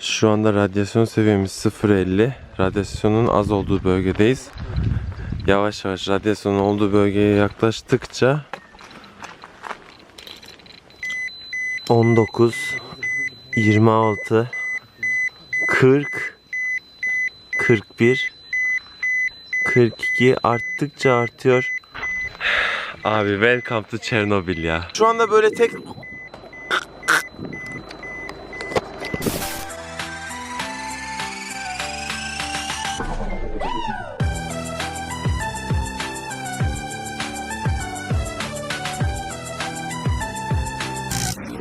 Şu anda radyasyon seviyemiz 0.50. Radyasyonun az olduğu bölgedeyiz. Yavaş yavaş radyasyonun olduğu bölgeye yaklaştıkça 19 26 40 41 42 arttıkça artıyor. Abi welcome to Chernobyl ya. Şu anda böyle tek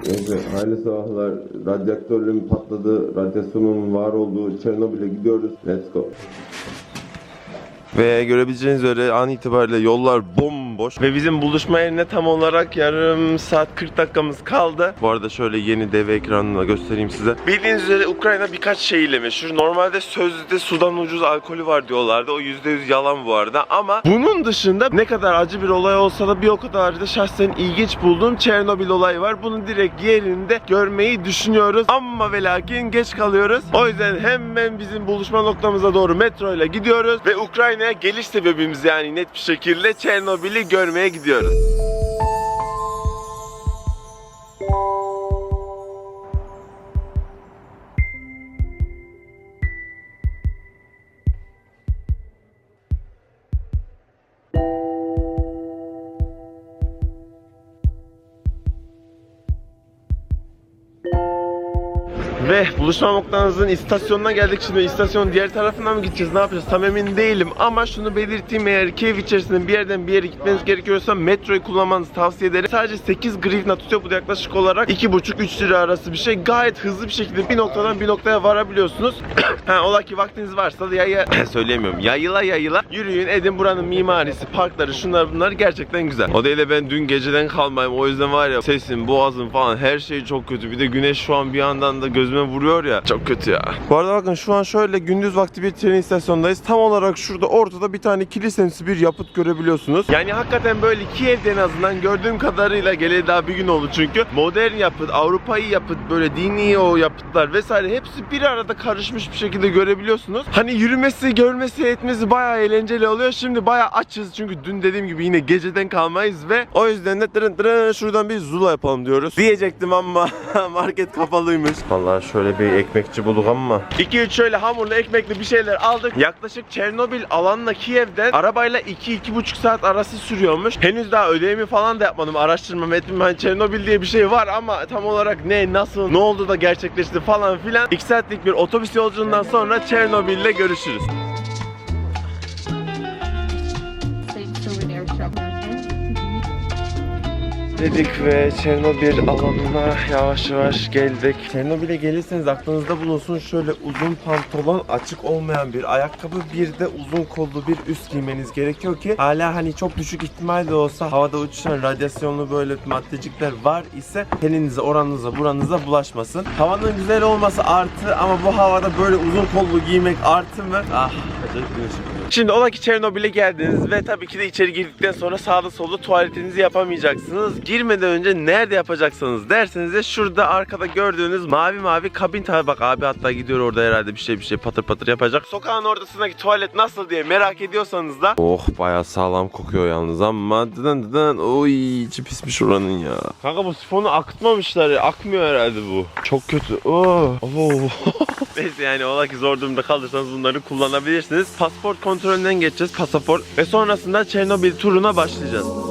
Neyse hayırlı sabahlar. Radyatörün patladı, radyasyonun var olduğu Çernobil'e gidiyoruz. Let's go. Ve görebileceğiniz üzere an itibariyle yollar bomboş. Ve bizim buluşma yerine tam olarak yarım saat 40 dakikamız kaldı. Bu arada şöyle yeni dev ekranla göstereyim size. Bildiğiniz üzere Ukrayna birkaç şeyle meşhur. Normalde sözde sudan ucuz alkolü var diyorlardı. O %100 yalan bu arada. Ama bunun dışında ne kadar acı bir olay olsa da bir o kadar da şahsen ilginç bulduğum Çernobil olayı var. Bunu direkt yerinde görmeyi düşünüyoruz. Ama ve lakin geç kalıyoruz. O yüzden hemen bizim buluşma noktamıza doğru metro ile gidiyoruz. Ve Ukrayna'ya geliş sebebimiz yani net bir şekilde Çernobil'i görmeye gidiyoruz. Buluşma noktamızın istasyonuna geldik. Şimdi istasyonun diğer tarafından mı gideceğiz? Ne yapacağız? Tam emin değilim. Ama şunu belirteyim eğer Kiev içerisinde bir yerden bir yere gitmeniz gerekiyorsa metroyu kullanmanızı tavsiye ederim. Sadece 8 grivna tutuyor. Bu yaklaşık olarak 2,5-3 lira arası bir şey. Gayet hızlı bir şekilde bir noktadan bir noktaya varabiliyorsunuz. ha, ola ki vaktiniz varsa da yaya... söyleyemiyorum. Yayıla yayıla yürüyün edin. Buranın mimarisi, parkları, şunlar bunlar gerçekten güzel. O değil de ben dün geceden kalmayayım. O yüzden var ya sesim, boğazım falan her şey çok kötü. Bir de güneş şu an bir yandan da gözüme vuruyor ya. Çok kötü ya. Bu arada bakın şu an şöyle gündüz vakti bir tren istasyonundayız. Tam olarak şurada ortada bir tane kilisemsi bir yapıt görebiliyorsunuz. Yani hakikaten böyle Kiev'de en azından gördüğüm kadarıyla geleli daha bir gün oldu çünkü. Modern yapıt, Avrupa'yı yapıt, böyle dini o yapıtlar vesaire hepsi bir arada karışmış bir şekilde görebiliyorsunuz. Hani yürümesi, görmesi, etmesi bayağı eğlenceli oluyor. Şimdi bayağı açız çünkü dün dediğim gibi yine geceden kalmayız ve o yüzden de tırın tırın şuradan bir zula yapalım diyoruz. Diyecektim ama market kapalıymış. Vallahi şöyle bir ekmekçi bulduk ama. 2-3 şöyle hamurlu ekmekli bir şeyler aldık. Yaklaşık Çernobil alanla Kiev'den arabayla 2-2,5 saat arası sürüyormuş. Henüz daha ödevimi falan da yapmadım. Araştırmam etmem. Hani Çernobil diye bir şey var ama tam olarak ne, nasıl, ne oldu da gerçekleşti falan filan. 2 saatlik bir otobüs yolculuğundan sonra Çernobil'le görüşürüz. Dedik ve Çernobil alanına yavaş yavaş geldik. Çernobil'e gelirseniz aklınızda bulunsun şöyle uzun pantolon, açık olmayan bir ayakkabı, bir de uzun kollu bir üst giymeniz gerekiyor ki hala hani çok düşük ihtimal de olsa havada uçuşan radyasyonlu böyle maddecikler var ise teninize, oranınıza, buranıza bulaşmasın. Havanın güzel olması artı ama bu havada böyle uzun kollu giymek artı mı? Ah, acayip güneş vuruyor. Şimdi ola ki Çernobil'e geldiniz ve tabii ki de içeri girdikten sonra sağda solda tuvaletinizi yapamayacaksınız. Girmeden önce nerede yapacaksınız derseniz de şurada arkada gördüğünüz mavi mavi kabin tabi bak abi hatta gidiyor orada herhalde bir şey bir şey patır patır yapacak. Sokağın ortasındaki tuvalet nasıl diye merak ediyorsanız da Oh bayağı sağlam kokuyor yalnız ama dıdın dıdın oy içi pismiş oranın ya. Kanka bu sifonu akıtmamışlar ya akmıyor herhalde bu. Çok kötü. Oh. Oh. Neyse yani ola ki zor durumda kalırsanız bunları kullanabilirsiniz. Pasport kontrolünden geçeceğiz. Pasaport ve sonrasında Çernobil turuna başlayacağız.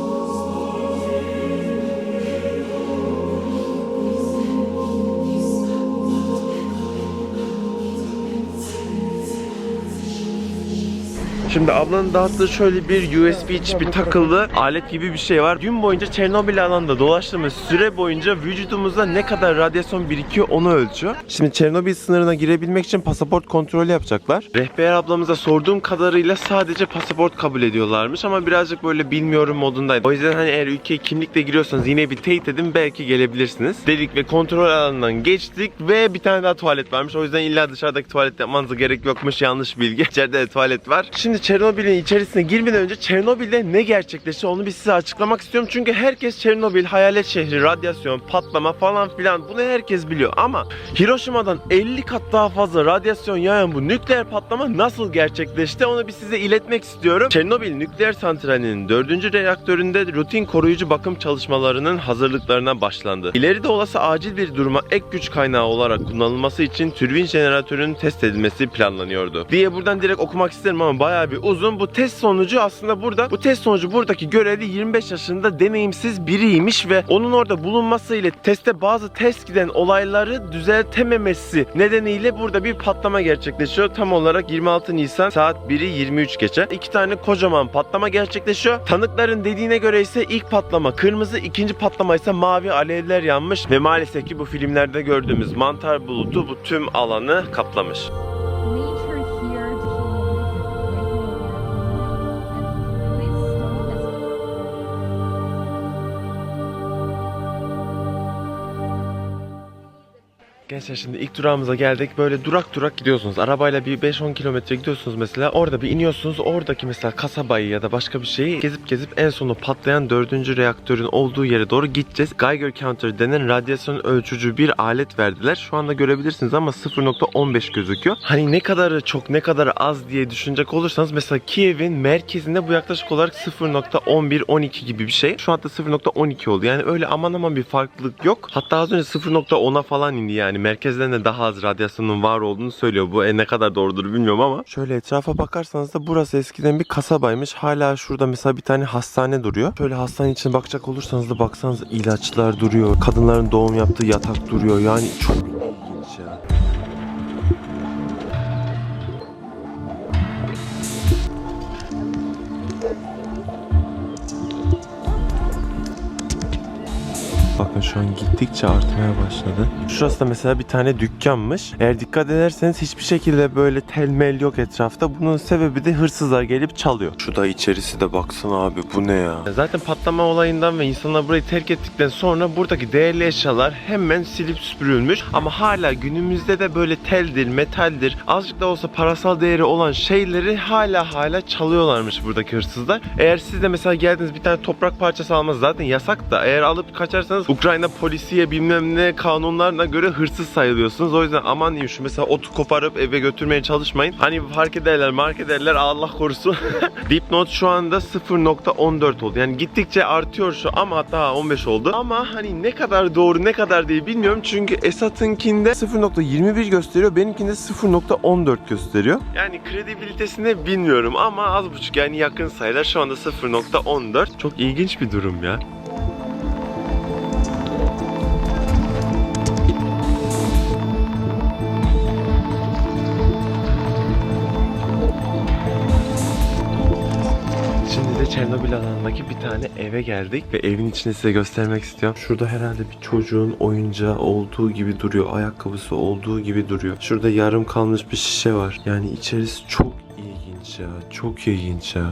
Şimdi ablanın dağıttığı şöyle bir USB çipi takıldı alet gibi bir şey var. Gün boyunca Çernobil alanında dolaştığımız süre boyunca vücudumuzda ne kadar radyasyon birikiyor onu ölçüyor. Şimdi Çernobil sınırına girebilmek için pasaport kontrolü yapacaklar. Rehber ablamıza sorduğum kadarıyla sadece pasaport kabul ediyorlarmış ama birazcık böyle bilmiyorum modundaydı. O yüzden hani eğer ülkeye kimlikle giriyorsanız yine bir teyit edin belki gelebilirsiniz. Dedik ve kontrol alanından geçtik ve bir tane daha tuvalet varmış. O yüzden illa dışarıdaki tuvalet yapmanıza gerek yokmuş yanlış bilgi. İçeride de tuvalet var. Şimdi Çernobil'in içerisine girmeden önce Çernobil'de ne gerçekleşti onu bir size açıklamak istiyorum. Çünkü herkes Çernobil, hayalet şehri, radyasyon, patlama falan filan bunu herkes biliyor. Ama Hiroşima'dan 50 kat daha fazla radyasyon yayan bu nükleer patlama nasıl gerçekleşti onu bir size iletmek istiyorum. Çernobil nükleer santralinin 4. reaktöründe rutin koruyucu bakım çalışmalarının hazırlıklarına başlandı. İleride olası acil bir duruma ek güç kaynağı olarak kullanılması için türbin jeneratörünün test edilmesi planlanıyordu. Diye buradan direkt okumak isterim ama bayağı bir uzun. Bu test sonucu aslında burada bu test sonucu buradaki görevli 25 yaşında deneyimsiz biriymiş ve onun orada bulunmasıyla testte bazı ters giden olayları düzeltememesi nedeniyle burada bir patlama gerçekleşiyor. Tam olarak 26 Nisan saat 1'i 23 geçe. İki tane kocaman patlama gerçekleşiyor. Tanıkların dediğine göre ise ilk patlama kırmızı, ikinci patlama ise mavi alevler yanmış ve maalesef ki bu filmlerde gördüğümüz mantar bulutu bu tüm alanı kaplamış. Gençler şimdi ilk durağımıza geldik. Böyle durak durak gidiyorsunuz. Arabayla bir 5-10 kilometre gidiyorsunuz mesela. Orada bir iniyorsunuz. Oradaki mesela kasabayı ya da başka bir şeyi gezip gezip en sonu patlayan 4. reaktörün olduğu yere doğru gideceğiz. Geiger counter denen radyasyon ölçücü bir alet verdiler. Şu anda görebilirsiniz ama 0.15 gözüküyor. Hani ne kadarı çok ne kadarı az diye düşünecek olursanız mesela Kiev'in merkezinde bu yaklaşık olarak 0.11-12 gibi bir şey. Şu anda 0.12 oldu. Yani öyle aman aman bir farklılık yok. Hatta az önce 0.10'a falan indi yani. Merkezlerinde daha az radyasyonun var olduğunu söylüyor. Bu e, ne kadar doğrudur bilmiyorum ama. Şöyle etrafa bakarsanız da burası eskiden bir kasabaymış. Hala şurada mesela bir tane hastane duruyor. Şöyle hastane içine bakacak olursanız da baksanız ilaçlar duruyor. Kadınların doğum yaptığı yatak duruyor. Yani çok şu an gittikçe artmaya başladı. Şurası da mesela bir tane dükkanmış. Eğer dikkat ederseniz hiçbir şekilde böyle telmel yok etrafta. Bunun sebebi de hırsızlar gelip çalıyor. Şu da içerisi de baksana abi bu ne ya? Zaten patlama olayından ve insanlar burayı terk ettikten sonra buradaki değerli eşyalar hemen silip süpürülmüş. Ama hala günümüzde de böyle teldir, metaldir, azıcık da olsa parasal değeri olan şeyleri hala hala çalıyorlarmış buradaki hırsızlar. Eğer siz de mesela geldiniz bir tane toprak parçası almanız zaten yasak da eğer alıp kaçarsanız Ukrayna polisiye bilmem ne kanunlarına göre hırsız sayılıyorsunuz. O yüzden aman diyeyim şu mesela otu koparıp eve götürmeye çalışmayın. Hani fark ederler mark ederler Allah korusun. Dipnot şu anda 0.14 oldu. Yani gittikçe artıyor şu ama hatta 15 oldu. Ama hani ne kadar doğru ne kadar değil bilmiyorum. Çünkü Esat'ınkinde 0.21 gösteriyor. Benimkinde 0.14 gösteriyor. Yani kredibilitesini bilmiyorum ama az buçuk yani yakın sayılar şu anda 0.14. Çok ilginç bir durum ya. Çernobil alanındaki bir tane eve geldik ve evin içini size göstermek istiyorum. Şurada herhalde bir çocuğun oyuncağı olduğu gibi duruyor. Ayakkabısı olduğu gibi duruyor. Şurada yarım kalmış bir şişe var. Yani içerisi çok ilginç ya. Çok ilginç ya.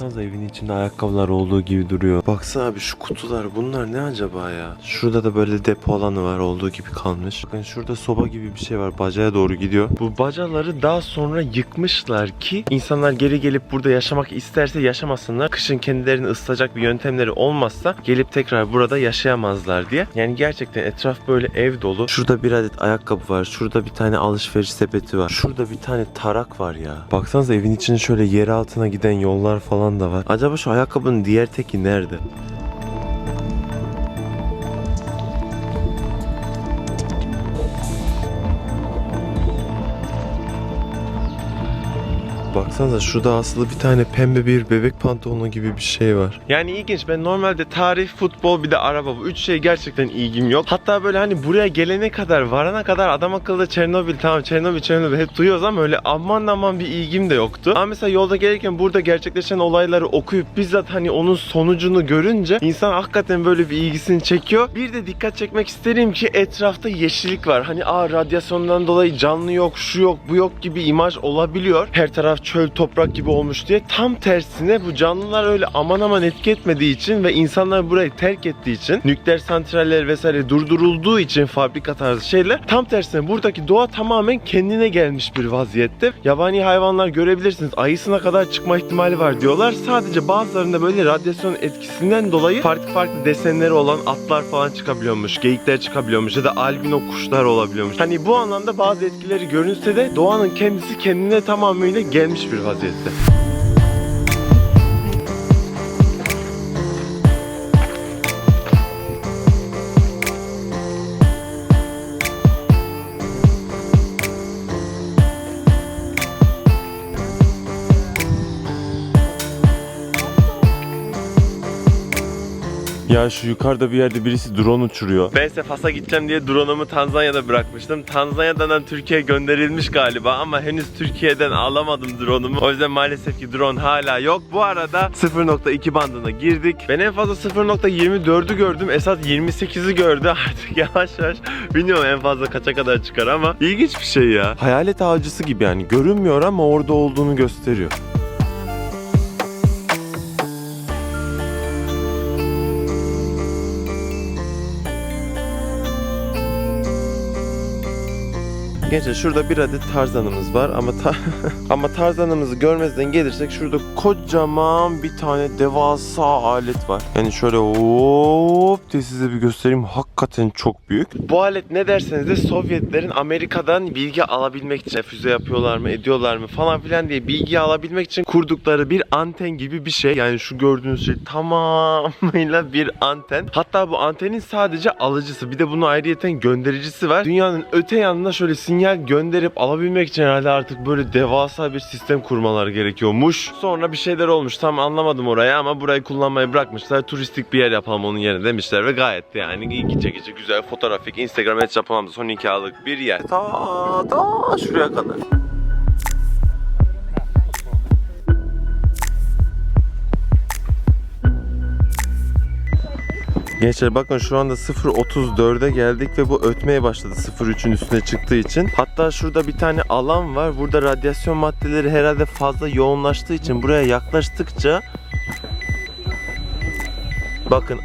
Baksanıza evin içinde ayakkabılar olduğu gibi duruyor. Baksana abi şu kutular bunlar ne acaba ya? Şurada da böyle depo alanı var olduğu gibi kalmış. Bakın şurada soba gibi bir şey var bacağa doğru gidiyor. Bu bacaları daha sonra yıkmışlar ki insanlar geri gelip burada yaşamak isterse yaşamasınlar. Kışın kendilerini ısıtacak bir yöntemleri olmazsa gelip tekrar burada yaşayamazlar diye. Yani gerçekten etraf böyle ev dolu. Şurada bir adet ayakkabı var. Şurada bir tane alışveriş sepeti var. Şurada bir tane tarak var ya. Baksanıza evin içinde şöyle yer altına giden yollar falan da var. Acaba şu ayakkabının diğer teki nerede? Baksanıza şurada aslında bir tane pembe bir bebek pantolonu gibi bir şey var. Yani ilginç. Ben normalde tarih, futbol bir de araba bu üç şey gerçekten ilgim yok. Hatta böyle hani buraya gelene kadar, varana kadar adam akıllı Çernobil tamam Çernobil Çernobil hep duyuyoruz ama öyle aman aman bir ilgim de yoktu. Ama mesela yolda gelirken burada gerçekleşen olayları okuyup bizzat hani onun sonucunu görünce insan hakikaten böyle bir ilgisini çekiyor. Bir de dikkat çekmek isterim ki etrafta yeşillik var. Hani aa radyasyondan dolayı canlı yok, şu yok, bu yok gibi imaj olabiliyor. Her taraf çöl toprak gibi olmuş diye. Tam tersine bu canlılar öyle aman aman etki etmediği için ve insanlar burayı terk ettiği için nükleer santraller vesaire durdurulduğu için fabrika tarzı şeyler tam tersine buradaki doğa tamamen kendine gelmiş bir vaziyette. Yabani hayvanlar görebilirsiniz. Ayısına kadar çıkma ihtimali var diyorlar. Sadece bazılarında böyle radyasyon etkisinden dolayı farklı farklı desenleri olan atlar falan çıkabiliyormuş. Geyikler çıkabiliyormuş ya da albino kuşlar olabiliyormuş. Hani bu anlamda bazı etkileri görünse de doğanın kendisi kendine tamamıyla gelmiş bir vaziyette. Ya şu yukarıda bir yerde birisi drone uçuruyor. Ben Sefas'a gideceğim diye drone'umu Tanzanya'da bırakmıştım. Tanzanya'dan Türkiye'ye gönderilmiş galiba ama henüz Türkiye'den alamadım drone'umu. O yüzden maalesef ki drone hala yok. Bu arada 0.2 bandına girdik. Ben en fazla 0.24'ü gördüm. Esat 28'i gördü. Artık yavaş yavaş bilmiyorum en fazla kaça kadar çıkar ama ilginç bir şey ya. Hayalet avcısı gibi yani görünmüyor ama orada olduğunu gösteriyor. Gençler şurada bir adet tarzanımız var ama ta- ama tarzanımızı görmezden gelirsek şurada kocaman bir tane devasa alet var. Yani şöyle hop diye size bir göstereyim. Hakikaten çok büyük. Bu alet ne derseniz de Sovyetlerin Amerika'dan bilgi alabilmek için füze yapıyorlar mı, ediyorlar mı falan filan diye bilgi alabilmek için kurdukları bir anten gibi bir şey. Yani şu gördüğünüz şey tamamıyla bir anten. Hatta bu antenin sadece alıcısı bir de bunun ayrıyeten göndericisi var. Dünyanın öte yanına şöyle sinyal gönderip alabilmek için herhalde artık böyle devasa bir sistem kurmalar gerekiyormuş. Sonra bir şeyler olmuş tam anlamadım oraya ama burayı kullanmayı bırakmışlar. Turistik bir yer yapalım onun yerine demişler ve gayet de yani ilgi çekici güzel fotoğrafik Instagram et yapamamda son iki bir yer. Ta ta şuraya kadar. Gençler bakın şu anda 0.34'e geldik ve bu ötmeye başladı 0.3'ün üstüne çıktığı için. Hatta şurada bir tane alan var. Burada radyasyon maddeleri herhalde fazla yoğunlaştığı için buraya yaklaştıkça bakın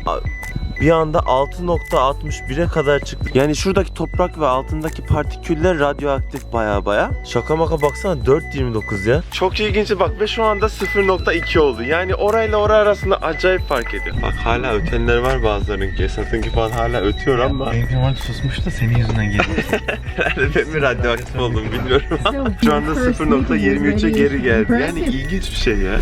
bir anda 6.61'e kadar çıktık. Yani şuradaki toprak ve altındaki partiküller radyoaktif baya baya. Şaka maka baksana 4.29 ya. Çok ilginç bak ve şu anda 0.2 oldu. Yani orayla oraya arasında acayip fark ediyor. Bak hala ötenler var bazılarınki. Esat'ınki falan hala ötüyor ama Benimki normal susmuş da senin yüzünden geliyor. herhalde ben mi radyoaktif oldum bilmiyorum ama şu anda 0.23'e geri geldi. Yani ilginç bir şey ya.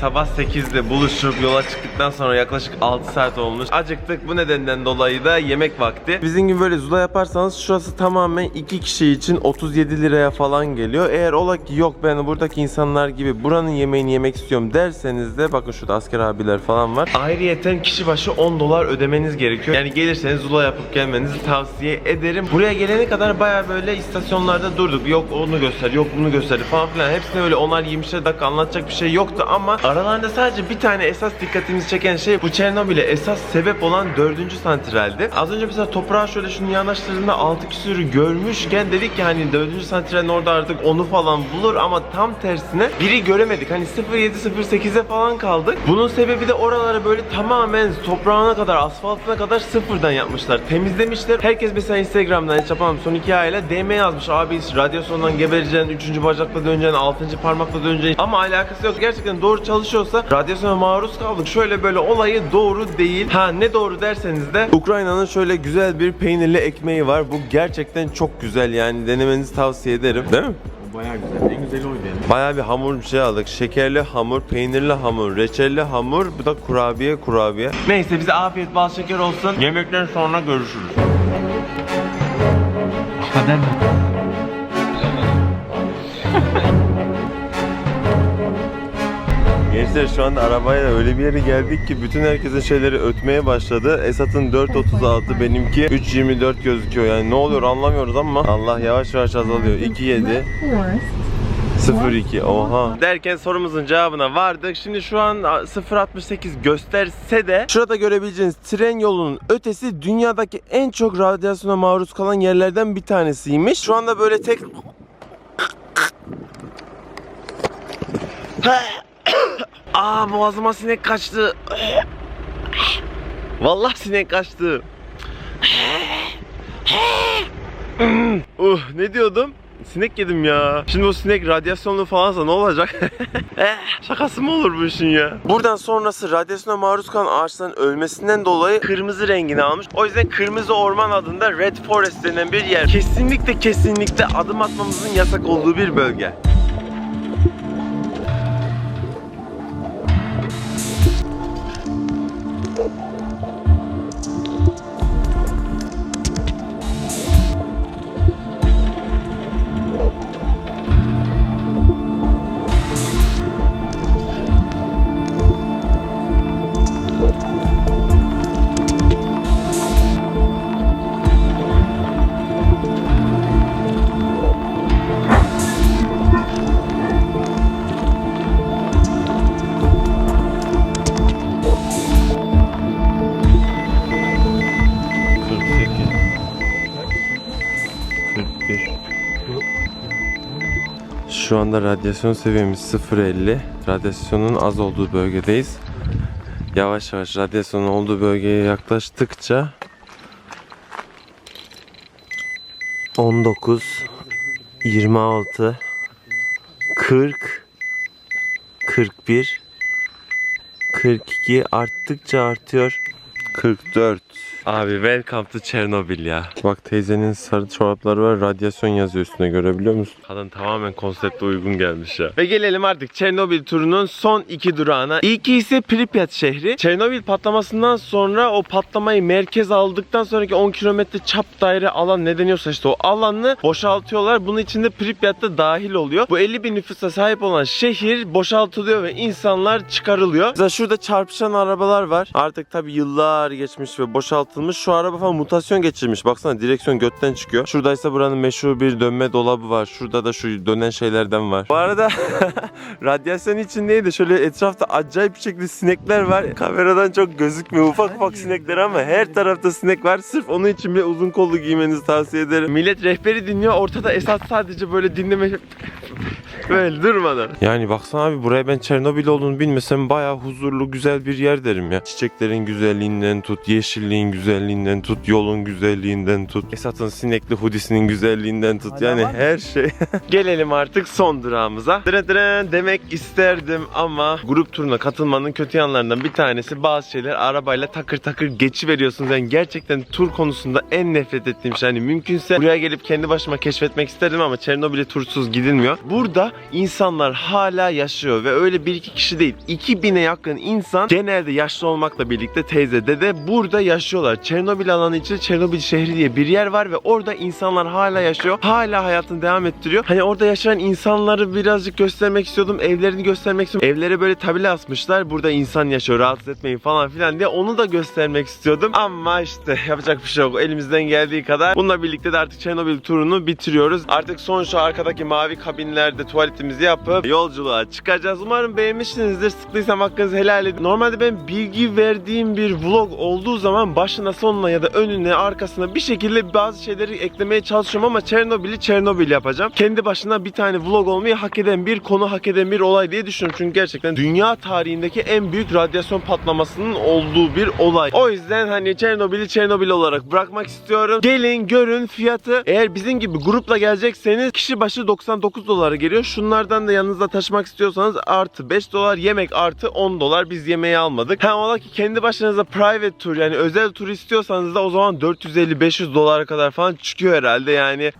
Sabah 8'de buluşup yola çıktıktan sonra yaklaşık 6 saat olmuş. Acıktık bu nedenden dolayı da yemek vakti. Bizim gibi böyle zula yaparsanız şurası tamamen 2 kişi için 37 liraya falan geliyor. Eğer ola ki yok ben buradaki insanlar gibi buranın yemeğini yemek istiyorum derseniz de bakın şurada asker abiler falan var. Ayrıyeten kişi başı 10 dolar ödemeniz gerekiyor. Yani gelirseniz zula yapıp gelmenizi tavsiye ederim. Buraya gelene kadar baya böyle istasyonlarda durduk. Yok onu göster, yok bunu göster falan filan. Hepsine öyle onar 20 dakika anlatacak bir şey yoktu ama aralarında sadece bir tane esas dikkatimizi çeken şey bu Çernobil'e esas sebep olan 4. santraldi. Az önce mesela toprağa şöyle şunu yanaştırdığında 6 küsürü görmüşken dedik ki hani 4. santralin orada artık onu falan bulur ama tam tersine biri göremedik. Hani 07-08'e falan kaldık. Bunun sebebi de oraları böyle tamamen toprağına kadar, asfaltına kadar sıfırdan yapmışlar. Temizlemişler. Herkes mesela Instagram'dan hiç yapamam son iki ayla DM yazmış. Abi radyasyondan gebereceksin, 3. bacakla döneceksin, 6. parmakla döneceksin. Ama alakası yok. Gerçekten doğru çalışıyorsa radyasyona maruz kaldık. Şöyle böyle olayı doğru değil. Ha ne doğru derseniz de Ukrayna'nın şöyle güzel bir peynirli ekmeği var. Bu gerçekten çok güzel yani denemenizi tavsiye ederim. Değil mi? Baya güzel. En güzeli oydu yani. Bayağı bir hamur bir şey aldık. Şekerli hamur, peynirli hamur, reçelli hamur, bu da kurabiye kurabiye. Neyse bize afiyet bal şeker olsun. Yemekten sonra görüşürüz. Kader mi? Gençler şu anda arabayla öyle bir yere geldik ki bütün herkesin şeyleri ötmeye başladı. Esat'ın 4.36 benimki 3.24 gözüküyor yani ne oluyor anlamıyoruz ama Allah yavaş yavaş azalıyor. 2.7 02 oha. Derken sorumuzun cevabına vardık. Şimdi şu an 068 gösterse de şurada görebileceğiniz tren yolunun ötesi dünyadaki en çok radyasyona maruz kalan yerlerden bir tanesiymiş. Şu anda böyle tek Aa boğazıma sinek kaçtı. Vallahi sinek kaçtı. uh, ne diyordum? Sinek yedim ya. Şimdi o sinek radyasyonlu falansa ne olacak? Eh, Şakası mı olur bu işin ya? Buradan sonrası radyasyona maruz kalan ağaçların ölmesinden dolayı kırmızı rengini almış. O yüzden Kırmızı Orman adında Red Forest denen bir yer. Kesinlikle kesinlikle adım atmamızın yasak olduğu bir bölge. Şu anda radyasyon seviyemiz 0.50. Radyasyonun az olduğu bölgedeyiz. Yavaş yavaş radyasyonun olduğu bölgeye yaklaştıkça 19 26 40 41 42 arttıkça artıyor. 44 Abi welcome to Chernobyl ya. Bak teyzenin sarı çorapları var. Radyasyon yazıyor üstüne görebiliyor musun? Kadın tamamen konsepte uygun gelmiş ya. Ve gelelim artık Çernobil turunun son iki durağına. İlki ise Pripyat şehri. Çernobil patlamasından sonra o patlamayı merkez aldıktan sonraki 10 kilometre çap daire alan ne deniyorsa işte o alanı boşaltıyorlar. Bunun içinde Pripyat da dahil oluyor. Bu 50 bin nüfusa sahip olan şehir boşaltılıyor ve insanlar çıkarılıyor. Mesela şurada çarpışan arabalar var. Artık tabi yıllar geçmiş ve boşaltılmış. Şu araba falan mutasyon geçirmiş. Baksana direksiyon götten çıkıyor. Şuradaysa buranın meşhur bir dönme dolabı var. Şurada da şu dönen şeylerden var. Bu arada radyasyon içindeydi. Şöyle etrafta acayip bir şekilde sinekler var. Kameradan çok gözükmüyor. Ufak ufak sinekler ama her tarafta sinek var. Sırf onun için bile uzun kollu giymenizi tavsiye ederim. Millet rehberi dinliyor. Ortada Esat sadece böyle dinleme Böyle durmadan. Yani baksana abi buraya ben Çernobil olduğunu bilmesem bayağı huzurlu güzel bir yer derim ya. Çiçeklerin güzelliğinden tut, yeşilliğin güzelliğinden tut, yolun güzelliğinden tut. Esat'ın sinekli hudisinin güzelliğinden tut. Yani her şey. Gelelim artık son durağımıza. Dırın dırın demek isterdim ama grup turuna katılmanın kötü yanlarından bir tanesi bazı şeyler arabayla takır takır geçi veriyorsunuz. Yani gerçekten tur konusunda en nefret ettiğim şey. Hani mümkünse buraya gelip kendi başıma keşfetmek isterdim ama Çernobil'e tursuz gidilmiyor. Burada insanlar hala yaşıyor ve öyle bir iki kişi değil. 2000'e yakın insan genelde yaşlı olmakla birlikte teyze dede burada yaşıyorlar. Çernobil alanı içinde Çernobil şehri diye bir yer var ve orada insanlar hala yaşıyor. Hala hayatını devam ettiriyor. Hani orada yaşayan insanları birazcık göstermek istiyordum. Evlerini göstermek istiyordum. Evlere böyle tabela asmışlar. Burada insan yaşıyor rahatsız etmeyin falan filan diye onu da göstermek istiyordum. Ama işte yapacak bir şey yok. Elimizden geldiği kadar. Bununla birlikte de artık Çernobil turunu bitiriyoruz. Artık son şu arkadaki mavi kabinlerde tuvaletimizi yapıp yolculuğa çıkacağız. Umarım beğenmişsinizdir. Sıktıysam hakkınızı helal edin. Normalde ben bilgi verdiğim bir vlog olduğu zaman başına sonuna ya da önüne arkasına bir şekilde bazı şeyleri eklemeye çalışıyorum ama Çernobil'i Çernobil yapacağım. Kendi başına bir tane vlog olmayı hak eden bir konu hak eden bir olay diye düşünüyorum. Çünkü gerçekten dünya tarihindeki en büyük radyasyon patlamasının olduğu bir olay. O yüzden hani Çernobil'i Çernobil olarak bırakmak istiyorum. Gelin görün fiyatı. Eğer bizim gibi grupla gelecekseniz kişi başı 99 dolara geliyor. Şunlardan da yanınızda taşımak istiyorsanız artı 5 dolar yemek artı 10 dolar biz yemeği almadık. Ha ola ki kendi başınıza private tour yani özel tur istiyorsanız da o zaman 450-500 dolara kadar falan çıkıyor herhalde yani.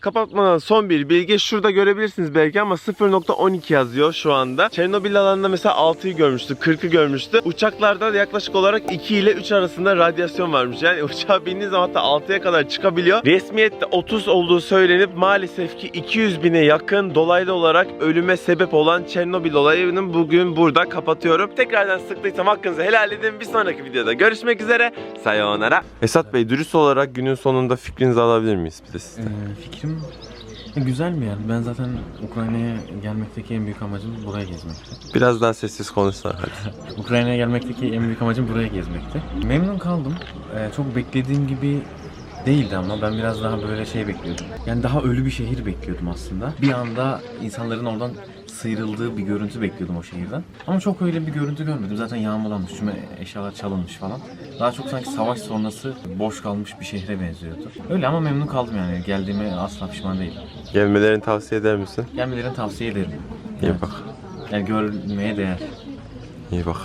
Kapatmadan son bir bilgi. Şurada görebilirsiniz belki ama 0.12 yazıyor şu anda. Çernobil alanında mesela 6'yı görmüştü, 40'ı görmüştü. Uçaklarda da yaklaşık olarak 2 ile 3 arasında radyasyon varmış. Yani uçağa bindiğiniz zaman hatta 6'ya kadar çıkabiliyor. Resmiyette 30 olduğu söylenip maalesef ki 200 bine yakın dolaylı olarak ölüme sebep olan Çernobil olayını bugün burada kapatıyorum. Tekrardan sıktıysam hakkınızı helal edin. Bir sonraki videoda görüşmek üzere. Sayonara. Esat Bey dürüst olarak günün sonunda fikrinizi alabilir miyiz bize sizden? Fikrim ya güzel bir yer. Ben zaten Ukrayna'ya gelmekteki en büyük amacım buraya gezmekti. Biraz daha sessiz konuşsana hadi. Ukrayna'ya gelmekteki en büyük amacım buraya gezmekti. Memnun kaldım. Ee, çok beklediğim gibi değildi ama ben biraz daha böyle şey bekliyordum. Yani daha ölü bir şehir bekliyordum aslında. Bir anda insanların oradan sıyrıldığı bir görüntü bekliyordum o şehirden. Ama çok öyle bir görüntü görmedim. Zaten yağmalanmış, tüm eşyalar çalınmış falan. Daha çok sanki savaş sonrası boş kalmış bir şehre benziyordu. Öyle ama memnun kaldım yani. Geldiğime asla pişman değilim. Gelmelerini tavsiye eder misin? Gelmelerini tavsiye ederim. İyi Evet. bak. Yani görmeye değer. İyi bak.